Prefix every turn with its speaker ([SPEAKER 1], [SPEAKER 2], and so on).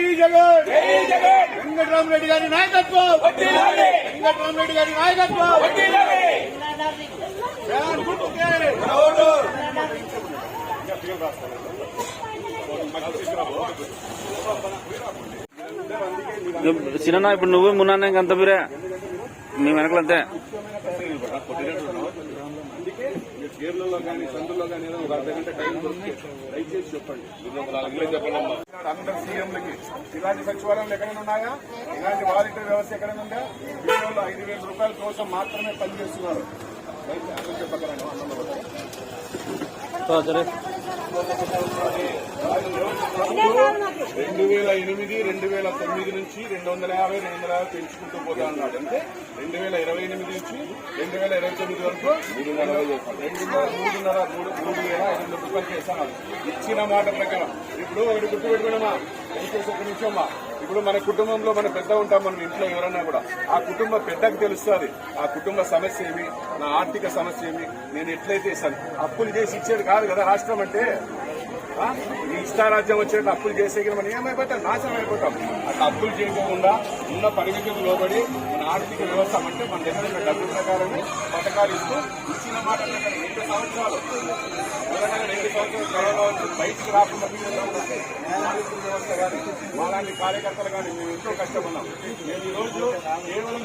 [SPEAKER 1] జై జగన్! వెంకటరామరెడ్డి గారి నాయకత్వం! వెంకటరామరెడ్డి గారి నాయకత్వం.
[SPEAKER 2] సినిమా ఇప్పుడు నువ్వు మున్నా అంత మీరే. మీ వెనకలంతే.
[SPEAKER 1] చీరలలో కానీ సందులో కానీ ఏదో ఒక అర్ధ గంట టైం దయచేసి చెప్పండి. అందరు సీఎంలకి ఇలాంటి సచివాలయాలు ఎక్కడైనా ఉన్నాయా? ఇలాంటి వాలంటీర్ వ్యవస్థ ఎక్కడైనా ఉందా? వీళ్ళలో ఐదు వేల రూపాయల కోసం మాత్రమే పనిచేస్తున్నారు. దయచేసి అందరూ చెప్పగలను రెండు వేల ఎనిమిది రెండు వేల తొమ్మిది నుంచి రెండు వందల యాభై రెండు వందల యాభై పెంచుకుంటూ పోతా అన్నాడు. అంటే రెండు వేల ఇరవై ఎనిమిది నుంచి రెండు వేల ఇరవై తొమ్మిది వరకు మూడున్నర రెండున్నర మూడున్నర మూడు మూడు వేల ఐదు వందల రూపాయలు చేస్తున్నారు ఇచ్చిన మాట ప్రకారం. ఇప్పుడు ఒకటి గుర్తుపెట్టుకున్నామా దయచేసి ఒక నిమిషం ఇప్పుడు మన కుటుంబంలో మన పెద్ద ఉంటాం మనం ఇంట్లో ఎవరన్నా కూడా. ఆ కుటుంబ పెద్దకు తెలుస్తుంది. ఆ కుటుంబ సమస్య ఏమి? నా ఆర్థిక సమస్య ఏమి? నేను ఎట్లయితే ఇస్తాను అప్పులు చేసి ఇచ్చేది కాదు కదా రాష్ట్రం అంటే? ఈ ఇష్టారాజ్యం వచ్చేట్టు అప్పులు చేసే మనం ఏమైపోతాం? నాశనం అయిపోతాం. అట్లా అప్పులు చేయకుండా ఉన్న పరిమితికి లోబడి మన ఆర్థిక వ్యవస్థ అంటే మన దగ్గర ఉన్న డబ్బు ప్రకారమే పథకాలు ఇస్తూ ఇచ్చిన మాట రెండు సంవత్సరాలు. రెండు సంవత్సరాలు కరోనా వచ్చి బయటికి రాకుండా ఆర్థిక వ్యవస్థ కానీ మాలాంటి కార్యకర్తలు కానీ మేము ఎంతో కష్టపడ్డాం. మేము ఈరోజు కేవలం